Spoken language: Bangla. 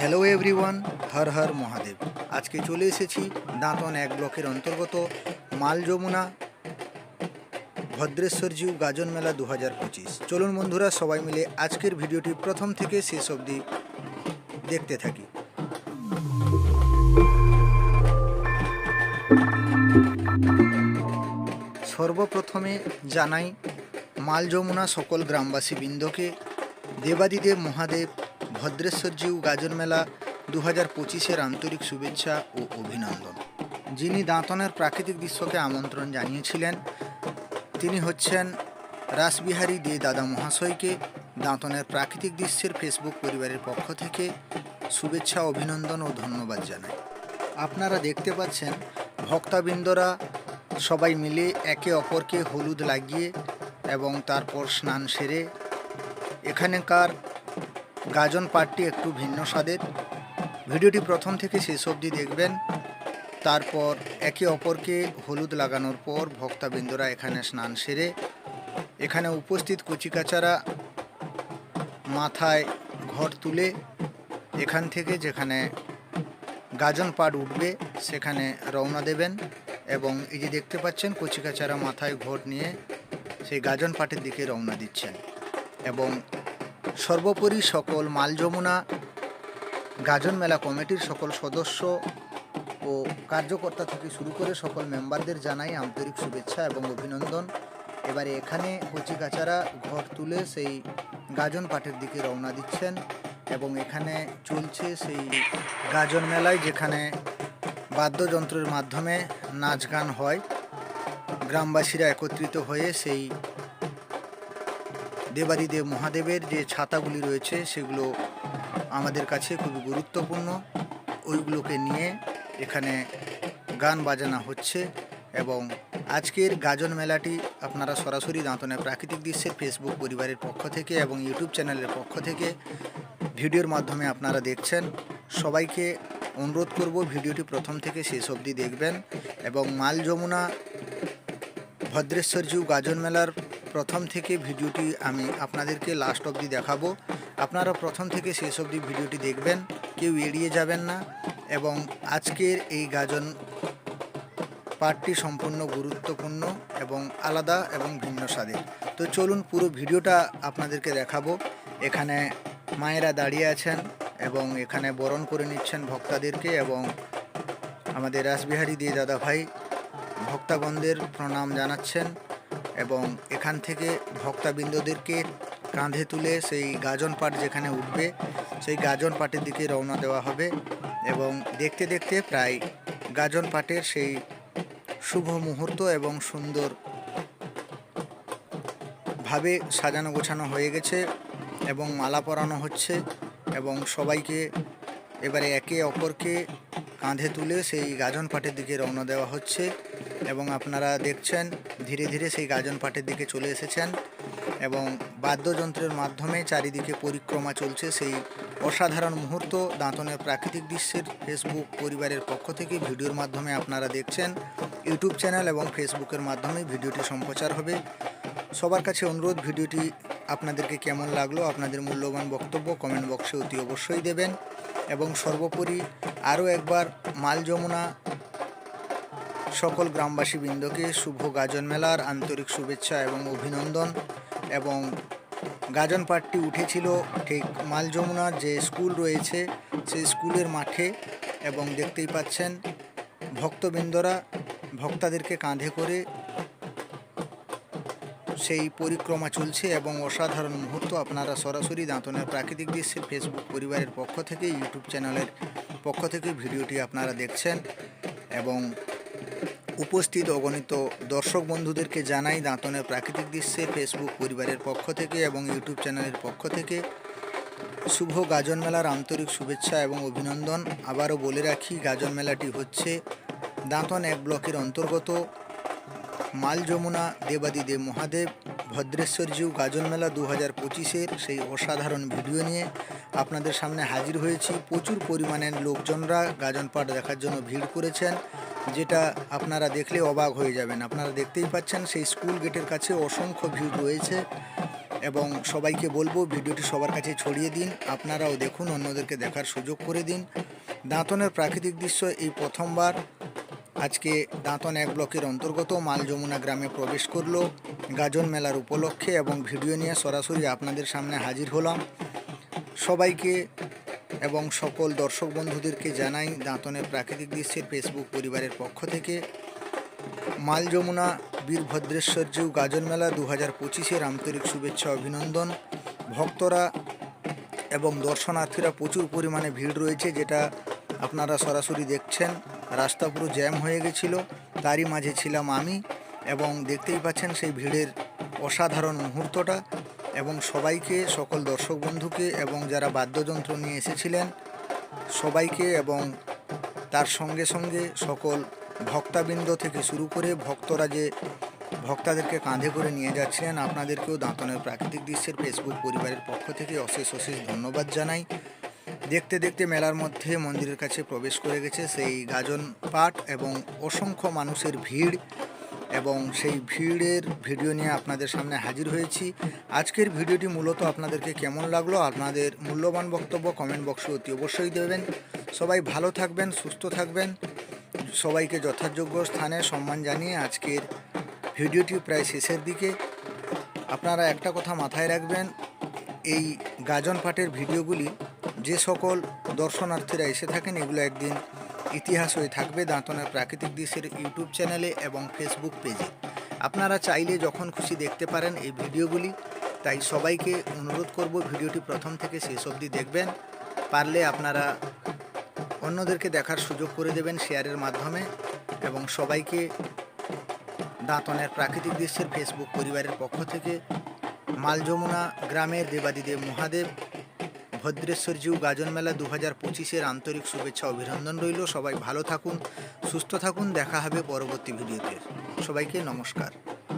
হ্যালো এভরিওয়ান হর হর মহাদেব আজকে চলে এসেছি দাঁতন এক ব্লকের অন্তর্গত মাল যমুনা ভদ্রেশ্বরজিউ গাজন মেলা দু হাজার পঁচিশ। চলুন বন্ধুরা, সবাই মিলে আজকের ভিডিওটি প্রথম থেকে শেষ অবধি দেখতে থাকি। সর্বপ্রথমে জানাই মাল যমুনা সকল গ্রামবাসী বৃন্দকে দেবাদিদেব মহাদেব ভদ্রেশ্বরজিউ গাজন মেলা দু হাজার পঁচিশের আন্তরিক শুভেচ্ছা ও অভিনন্দন। যিনি দাঁতনের প্রাকৃতিক দৃশ্যকে আমন্ত্রণ জানিয়েছিলেন, তিনি হচ্ছেন রাসবিহারী দে দাদা মহাশয়কে দাঁতনের প্রাকৃতিক দৃশ্যের ফেসবুক পরিবারের পক্ষ থেকে শুভেচ্ছা, অভিনন্দন ও ধন্যবাদ জানাই। আপনারা দেখতে পাচ্ছেন, ভক্তাবৃন্দরা সবাই মিলে একে অপরকে হলুদ লাগিয়ে এবং তারপর স্নান সেরে এখানকার গাজন পাটটি একটু ভিন্ন স্বাদের। ভিডিওটি প্রথম থেকে শেষ অবধি দেখবেন। তারপর একে অপরকে হলুদ লাগানোর পর ভক্তাবৃন্দরা এখানে স্নান সেরে এখানে উপস্থিত কচিকাচারা মাথায় ঘর তুলে এখান থেকে যেখানে গাজন পাট উঠবে সেখানে রওনা দেবেন এবং এই যে দেখতে পাচ্ছেন কচিকাচারা মাথায় ঘট নিয়ে সেই গাজন পাটের দিকে রওনা দিচ্ছেন এবং সর্বোপরি সকল মাল যমুনা, গাজন মেলা কমিটির সকল সদস্য ও কার্যকর্তা থেকে শুরু করে সকল মেম্বারদের জানাই আন্তরিক শুভেচ্ছা এবং অভিনন্দন। এবারে এখানে কচিকাচারা ঘর তুলে সেই গাজন পাটের দিকে রওনা দিচ্ছেন এবং এখানে চলছে সেই গাজন মেলায় যেখানে বাদ্যযন্ত্রের মাধ্যমে নাচ গান হয়। গ্রামবাসীরা একত্রিত হয়ে সেই দেবাদিদেব মহাদেবের যে ছাতাগুলি রয়েছে, সেগুলো আমাদের কাছে খুবই গুরুত্বপূর্ণ। ওইগুলোকে নিয়ে এখানে গান বাজানো হচ্ছে এবং আজকের গাজন মেলাটি আপনারা সরাসরি দাঁতনের প্রাকৃতিক দৃশ্যের ফেসবুক পরিবারের পক্ষ থেকে এবং ইউটিউব চ্যানেলের পক্ষ থেকে ভিডিওর মাধ্যমে আপনারা দেখছেন। সবাইকে অনুরোধ করব ভিডিওটি প্রথম থেকে শেষ অবধি দেখবেন এবং মাল যমুনা ভদ্রেশ্বরজিউ গাজন মেলার প্রথম থেকে ভিডিওটি আমি আপনাদেরকে লাস্ট অবধি দেখাবো। আপনারা প্রথম থেকে শেষ অবধি ভিডিওটি দেখবেন, কেউ এড়িয়ে যাবেন না এবং আজকের এই গাজন পার্টটি সম্পূর্ণ গুরুত্বপূর্ণ এবং আলাদা এবং ভিন্ন স্বাদের তো চলুন পুরো ভিডিওটা আপনাদেরকে দেখাবো। এখানে মায়েরা দাঁড়িয়ে আছেন এবং এখানে বরণ করে নিচ্ছেন ভক্তাদেরকে এবং আমাদের রাসবিহারী দিয়ে দাদা ভাই ভক্তাগণদের প্রণাম জানাচ্ছেন। এবং এখান থেকে ভক্তাবৃন্দদেরকে কাঁধে তুলে সেই গাজন পাট যেখানে উঠবে, সেই গাজন পাটের দিকে রওনা দেওয়া হবে এবং দেখতে দেখতে প্রায় গাজন পাটের সেই শুভ মুহূর্ত এবং সুন্দর ভাবে সাজানো গোছানো হয়ে গেছে এবং মালা পরানো হচ্ছে এবং সবাইকে এবারে একে অপরকে কাঁধে তুলে সেই গাজন পাটের দিকে রওনা দেওয়া হচ্ছে। এবং আপনারা দেখছেন, ধীরে ধীরে সেই গাজন পাটের দিকে চলে এসেছেন এবং বাদ্যযন্ত্রের মাধ্যমে চারিদিকে পরিক্রমা চলছে। সেই অসাধারণ মুহূর্ত, দাঁতনের প্রাকৃতিক দৃশ্যের ফেসবুক পরিবারের পক্ষ থেকে ভিডিওর মাধ্যমে আপনারা দেখছেন ইউটিউব চ্যানেল এবং ফেসবুকের মাধ্যমে ভিডিওটি সম্প্রচার হবে। সবার কাছে অনুরোধ, ভিডিওটি আপনাদেরকে কেমন লাগল, আপনাদের মূল্যবান বক্তব্য কমেন্ট বক্সে অতি অবশ্যই দেবেন এবং সর্বোপরি আরও একবার মাল যমুনা সকল গ্রামবাসী বৃন্দকে শুভ গাজন মেলার আন্তরিক শুভেচ্ছা এবং অভিনন্দন। এবং গাজন পাটটি উঠেছিল ঠিক মাল যমুনার যে স্কুল রয়েছে, সেই স্কুলের মাঠে। এবং দেখতেই পাচ্ছেন ভক্তবৃন্দরা ভক্তাদেরকে কাঁধে করে সেই পরিক্রমা চলছে এবং অসাধারণ মুহূর্ত আপনারা সরাসরি দাঁতনের প্রাকৃতিক দৃশ্যের ফেসবুক পরিবারের পক্ষ থেকে ইউটিউব চ্যানেলের পক্ষ থেকে ভিডিওটি আপনারা দেখছেন। এবং উপস্থিত অগণিত দর্শক বন্ধুদেরকে জানাই দাঁতনের প্রাকৃতিক দৃশ্যে ফেসবুক পরিবারের পক্ষ থেকে এবং ইউটিউব চ্যানেলের পক্ষ থেকে শুভ গাজন মেলার আন্তরিক শুভেচ্ছা এবং অভিনন্দন। আবারও বলে রাখি, গাজন মেলাটি হচ্ছে দাঁতন এক ব্লকের অন্তর্গত মাল যমুনা দেবাদিদেব মহাদেব ভদ্রেশ্বরজিউ গাজন মেলা দু হাজার পঁচিশের সেই অসাধারণ ভিডিও নিয়ে আপনাদের সামনে হাজির হয়েছি। প্রচুর পরিমাণের লোকজনরা গাজন পাঠ দেখার জন্য ভিড় করেছেন। যেটা আপনারা দেখলে অবাক হয়ে যাবেন। আপনারা দেখতেই পাচ্ছেন সেই স্কুল গেটের কাছে অসংখ্য ভিড় রয়েছে এবং সবাইকে বলব ভিডিওটি সবার কাছে ছড়িয়ে দিন। আপনারাও দেখুন, অন্যদেরকে দেখার সুযোগ করে দিন। দাঁতনের প্রাকৃতিক দৃশ্য এই প্রথমবার। আজকে দাঁতন এক ব্লকের অন্তর্গত মাল যমুনা গ্রামে প্রবেশ করল গাজন মেলার উপলক্ষে এবং ভিডিও নিয়ে সরাসরি আপনাদের সামনে হাজির হলাম। সবাইকে এবং সকল দর্শক বন্ধুদেরকে জানাই দাঁতনের প্রাকৃতিক দৃশ্যের ফেসবুক পরিবারের পক্ষ থেকে। মাল যমুনা বীরভদ্রেশ্বরজিউ গাজন মেলা দু হাজার পঁচিশের আন্তরিক শুভেচ্ছা, অভিনন্দন। ভক্তরা এবং দর্শনার্থীরা প্রচুর পরিমাণে ভিড় রয়েছে, যেটা আপনারা সরাসরি দেখছেন। রাস্তা পুরো জ্যাম হয়ে গেছিল, তারই মাঝে ছিলাম আমি এবং দেখতেই পাচ্ছেন সেই ভিড়ের অসাধারণ মুহূর্তটা। এবং সবাইকে, সকল দর্শক বন্ধুকে এবং যারা বাদ্যযন্ত্র নিয়ে এসেছিলেন, সবাইকে এবং তার সঙ্গে সঙ্গে সকল ভক্তাবৃন্দ থেকে শুরু করে ভক্তরা যে ভক্তাদেরকে কাঁধে করে নিয়ে যাচ্ছিলেন, আপনাদেরকেও দাঁতনের প্রাকৃতিক দৃশ্যের ফেসবুক পরিবারের পক্ষ থেকে অশেষ অশেষ ধন্যবাদ জানাই। দেখতে দেখতে মেলার মধ্যে মন্দিরের কাছে প্রবেশ করে গেছে সেই গাজন পাঠ এবং অসংখ্য মানুষের ভিড়। এবং সেই ভিড়ের ভিডিও নিয়ে আপনাদের সামনে হাজির হয়েছি। আজকের ভিডিওটি মূলত আপনাদেরকে কেমন লাগল, আপনাদের মূল্যবান বক্তব্য কমেন্ট বক্সে অতি অবশ্যই দেবেন। সবাই ভালো থাকবেন, সুস্থ থাকবেন। সবাইকে যথাযোগ্য স্থানে সম্মান জানিয়ে আজকের ভিডিওটি প্রায় শেষের দিকে। আপনারা একটা কথা মাথায় রাখবেন, এই গাজন পাঠের ভিডিওগুলি যে সকল দর্শনার্থীরা এসে থাকেন, এগুলো একদিন ইতিহাস হয়ে থাকবে দাঁতনের প্রাকৃতিক দৃশ্যের ইউটিউব চ্যানেলে এবং ফেসবুক পেজে। আপনারা চাইলে যখন খুশি দেখতে পারেন এই ভিডিওগুলি, তাই সবাইকে অনুরোধ করব ভিডিওটি প্রথম থেকে শেষ অবধি দেখবেন। পারলে আপনারা অন্যদেরকে দেখার সুযোগ করে দেবেন শেয়ারের মাধ্যমে এবং সবাইকে দাঁতনের প্রাকৃতিক দৃশ্যের ফেসবুক পরিবারের পক্ষ থেকে মাল যমুনা গ্রামের দেবাদিদেব মহাদেব ভদ্রেশ্বরজিউ গাজন মেলা দু হাজার পঁচিশের আন্তরিক শুভেচ্ছা অভিনন্দন রইল। সবাই ভালো থাকুন, সুস্থ থাকুন। দেখা হবে পরবর্তী ভিডিওতে। সবাইকে নমস্কার।